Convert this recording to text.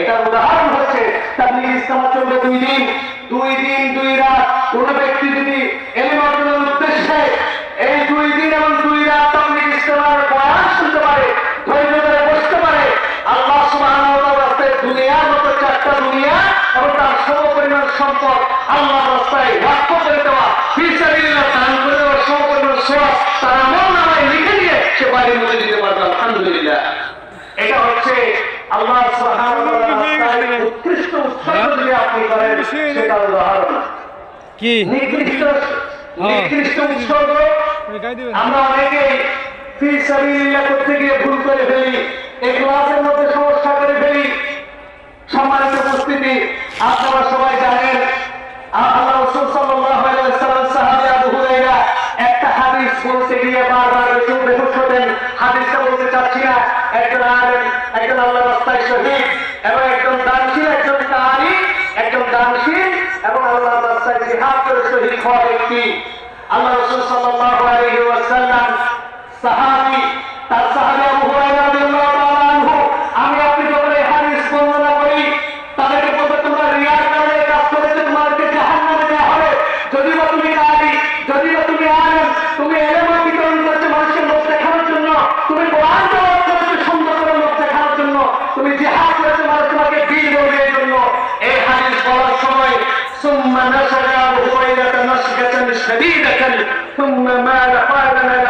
এটার উদাহরণ হচ্ছে তাবলিগ ইসলাম চলবে দুই দিন দুই দিন, দুই রাত। কোন ব্যক্তি যদি এলিম অর্জনের উদ্দেশ্যে এই দুই দিন এবং দুই রাত তাবলিগ ইসলামের বয়ান শুনতে পারে, ধৈর্য ধরে বসতে পারে, আল্লাহ রাস্তায় দুনিয়ার মতো চারটা দুনিয়া এবং তার সম পরিমাণ সম্পদ আল্লাহর রাস্তায় ওয়াক্ফ করে দেওয়া। ফিসাবিল্লাহ দান করে দেওয়া সম পরিমাণ সওয়াব তার আমল নামায় লিখে দিয়ে সে বাড়ির মধ্যে দিতে পারবে, আলহামদুলিল্লাহ। এটা হচ্ছে আল্লাহ সুবহানাহু ওয়া তাআলার রাস্তায় উৎকৃষ্ট উৎসর্গ যদি আপনি করেন সেটা উদাহরণ কি? নিকৃষ্ট নিকৃষ্ট উৎসর্গ। আমরা অনেকেই ফি সাবিলিল্লাহ করতে গিয়ে ভুল করে ফেলি এই মধ্যে সমস্যা করে ফেলি। সম্মানিত উপস্থিতি আপনারা সবাই জানেন আল্লাহ রাসূল সাল্লাল্লাহু আলাইহি ওয়াসাল্লাম সাহাবী আবু হুরায়রা একটা হাদিস বলতে গিয়ে বারবার হতেন। হাদিসটা বলতে চাচ্ছি না একজন আলেম একজন আল্লাহ রাস্তায় শহীদ এবং একজন দানশীল একজন কারি একজন দানশীল এবং আল্লাহ রাস্তায় জিহাদ বড় ব্যক্তি তুমি নারী তুমি আলেম, তুমি এলেম বিতরণ করছ মানুষের লোক তুমি কোরআন তেলাওয়াত করেছ তুমি জিহাদ করেছ, মানুষ তোমাকে বীর দেওয়ার জন্য। এই হাদিস সময় خشية شديدة ثم مال قادنا